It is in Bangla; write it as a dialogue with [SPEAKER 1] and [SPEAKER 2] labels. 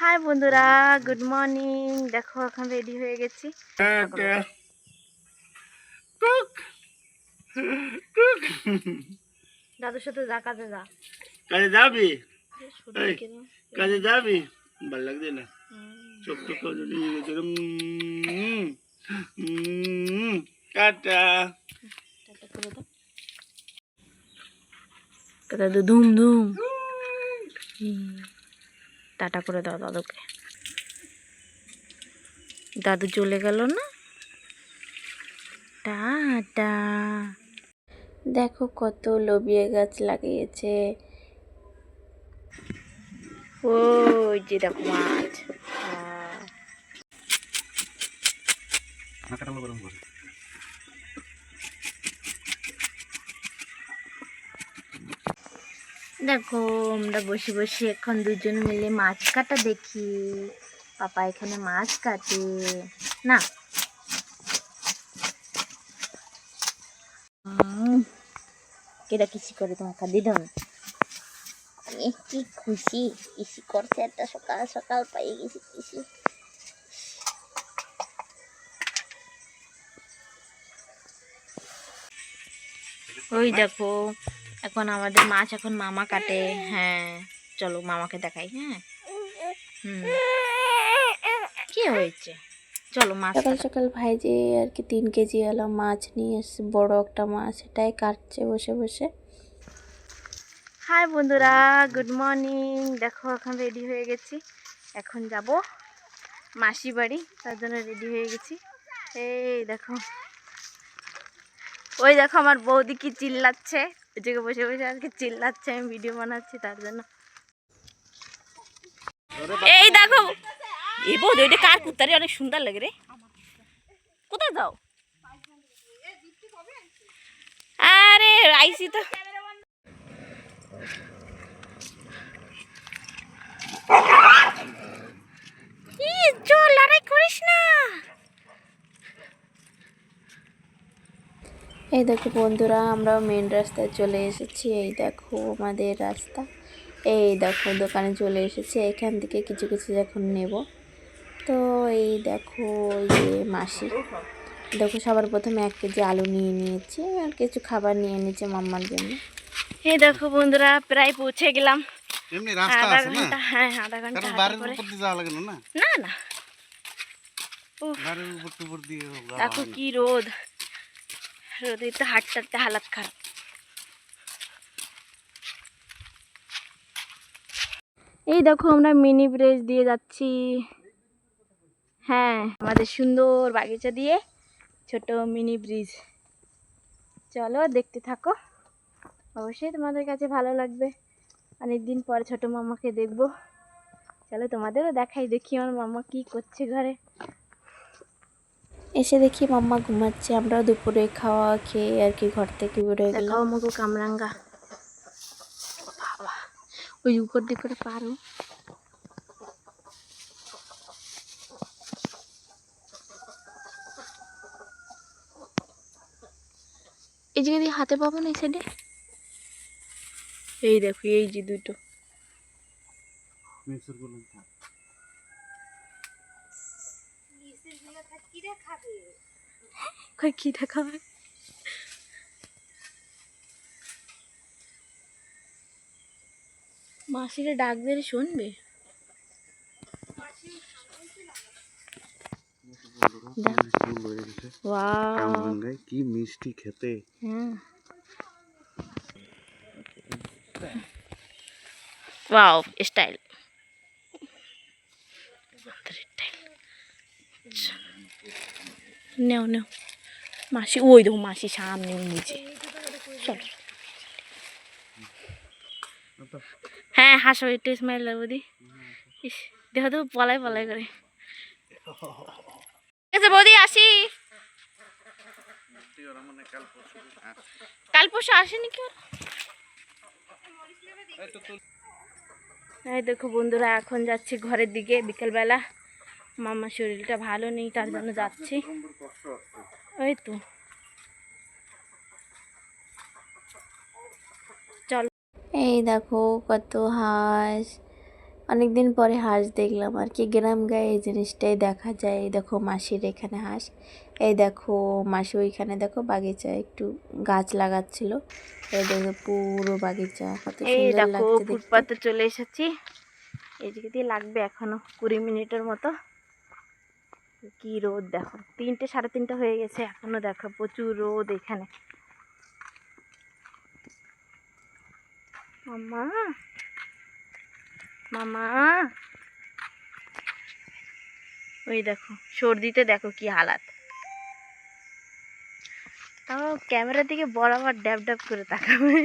[SPEAKER 1] হাই বন্ধুরা গুড মর্নিং দেখো এখন রেডি হয়ে গেছি। দাদুর সাথে যা কাজে যা।
[SPEAKER 2] কাজে যাবি? কাজে যাবি? ভালো লাগছে না। চোখ উম, টাটা।
[SPEAKER 1] দাদু ধুম। টাটা করে দাও দাদুকে। দাদু চলে গেল না? টাটা। দেখো কত লবিয়া গাছ লাগিয়েছে। ওই যে দেখো মাছ। দেখো, আমরা বসে বসে এখন দুজন মিলে মাছ কাটা দেখি। পাপা এখানে মাছ কাটে। না। কেটা কিসি করে তোমাকে আমি কি খুশি, কিসি করছে একটা সকাল সকাল পাই গেছি কিসি। ওই দেখো এখন আমাদের মাছ এখন মামা কাটে হ্যাঁ। চলো মামাকে দেখাই হ্যাঁ। হুম। কি হয়েছে? চলো মাছ
[SPEAKER 3] সকাল সকাল ভাই যে আর কি তিন কেজি আলা মাছ নিয়ে এসছে বড় একটা মাছ এটাই কাটছে বসে বসে।
[SPEAKER 1] হাই বন্ধুরা গুড মর্নিং। দেখো এখন রেডি হয়ে গেছি। এখন যাব মাসি বাড়ি তার জন্য রেডি হয়ে গেছি। এই দেখো। ওই দেখো আমার বৌদি কি চিল্লাচ্ছে। জায়গায় বসে বসে আজকে চিল্লাচ্ছে, আমি ভিডিও বানাচ্ছি, তার জন্য। এই দেখো, এই বৌদি ওইটা কার কুত্তারে অনেক সুন্দর লাগে রে। কোথায় যাও? আরে, আইসি তো। চল লড়াই করিস না।
[SPEAKER 3] এই দেখো বন্ধুরা আমরা মেন রাস্তায় চলে এসেছি। এই দেখো আমাদের রাস্তা। এই দেখো দোকানে চলে এসেছি। এখান থেকে কিছু কিছু এখন নেব। তো এই দেখো এই যে মাসি। দেখো সবার প্রথমে এক কেজি আলু নিয়ে নিয়েছি আর কিছু খাবার নিয়ে নিয়েছি মাম্মার জন্য।
[SPEAKER 1] এই দেখো বন্ধুরা প্রায় পৌঁছে গেলাম।
[SPEAKER 2] এমনি রাস্তা
[SPEAKER 1] আধা
[SPEAKER 2] আছে না?
[SPEAKER 1] ঘণ্টা হ্যাঁ আধা ঘণ্টা
[SPEAKER 2] কারণ বাড়ির উপর দিয়ে যাওয়া লাগে না না?
[SPEAKER 1] না না।
[SPEAKER 2] বাড়ির উপর দিয়ে
[SPEAKER 1] দেখো কি রোদ। রোদে তো হাঁটতে হাঁটতে হালাত খারাপ। এই দেখো আমরা মিনি ব্রিজ দিয়ে যাচ্ছি। হ্যাঁ আমাদের সুন্দর বাগিচা দিয়ে ছোট মিনি ব্রিজ চলো দেখতে থাকো। অবশ্যই তোমাদের কাছে ভালো লাগবে। অনেকদিন পর ছোট মামাকে দেখব। চলো তোমাদেরও দেখাই, দেখি আমার মামা কি করছে ঘরে।
[SPEAKER 3] এসে দেখি মাম্মা ঘুমাচ্ছে। আমরা দুপুরে খাওয়া খেয়ে আর কি ঘর থেকে বেরোয়
[SPEAKER 1] দেখাও মুখো কামরাঙ্গা। বাবা ওই উপর দিক করে পারো এই দিয়ে হাতে পাবো না এই সাইডে এই দেখো এই যে দুটো।
[SPEAKER 2] মিক্সার করলাম থাক।
[SPEAKER 1] কই কি দেখাবে মাসিরে ডাক দিলে শুনবে
[SPEAKER 2] ফুল হয়ে গেছে।
[SPEAKER 1] ওয়াও
[SPEAKER 2] কামরাঙ্গায় কি মিষ্টি খেতে
[SPEAKER 1] হ্যাঁ ওয়াও স্টাইল নেও নেও। মাসি, ওই দেখো মাসি সামনে নিচে চলো। হ্যাঁ হাসো, একটু স্মাইল লাগবে দি ইস, দেখো তো পলাই পলাই করে। বৌদি, আসি। কাল পরশু আসেনি কি? এই দেখো বন্ধুরা, এখন যাচ্ছি ঘরের দিকে বিকেলবেলা। মামার শরীরটা ভালো নেই তার জন্য যাচ্ছি। ওই তো। চলো।
[SPEAKER 3] এই দেখো কত হাঁস। অনেকদিন পরে হাঁস দেখলাম আর কি গ্রাম গায়ে এই জিনিসটাই দেখা যায়। এই দেখো মাসির এখানে হাঁস। এই দেখো মাসি ওইখানে দেখো বাগিচা একটু গাছ লাগাচ্ছিল। এই দেখো পুরো বাগিচা কত সুন্দর
[SPEAKER 1] দেখো
[SPEAKER 3] লাগছে
[SPEAKER 1] ফুটপাতে চলে এসেছি। এদিকে দিয়ে লাগবে এখনও কুড়ি মিনিটের মতো। কি রোদ দেখো। তিনটে, সাড়ে তিনটে হয়ে গেছে, এখনও দেখো প্রচুর রোদ এখানে। মামা মামা। ওই দেখো, সর্দিতে দেখো কি হালাত। তাও ক্যামেরার দিকে বরাবর ড্যাব ড্যাব করে তাকাবে।